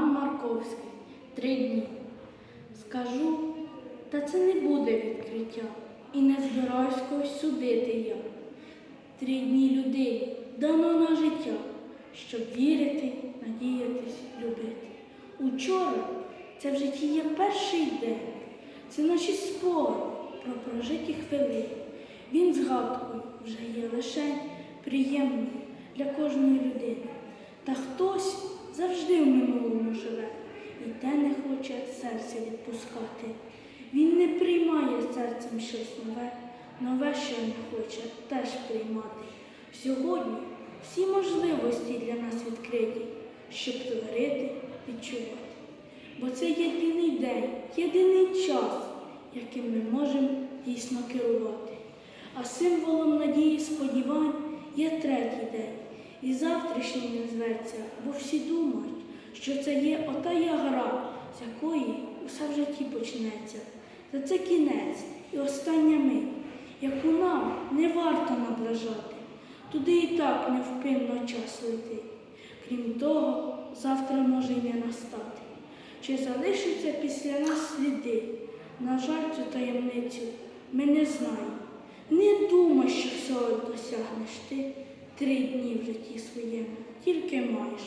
Роман Марковський. Три дні. Скажу, та це не буде відкриття, і не збираюсь когось судити я. Три дні людині дано на життя, щоб вірити, надіятись, любити. Учора це в житті є перший день, це наші спогади про прожиті хвилини. Він згадкою вже є лише приємною для кожної людини. Та хтось завжди в минулому живе і те не хоче серце відпускати. Він не приймає серцем щось нове, нове, що не хоче, теж приймати. Сьогодні всі можливості для нас відкриті, щоб творити, відчувати. Бо це єдиний день, єдиний час, яким ми можемо дійсно керувати. А символом надії і сподівань є третій день. І завтрашній не зветься, бо всі думають, що це є ота я гра, з якої усе в житті почнеться. Та це кінець і остання мить, яку нам не варто наближати. Туди і так невпинно час летить. Крім того, завтра може й не настати. Чи залишаться після нас сліди? На жаль, цю таємницю ми не знаємо. Не думай, що всього досягнеш ти три дні в житті своєму, тільки маєш.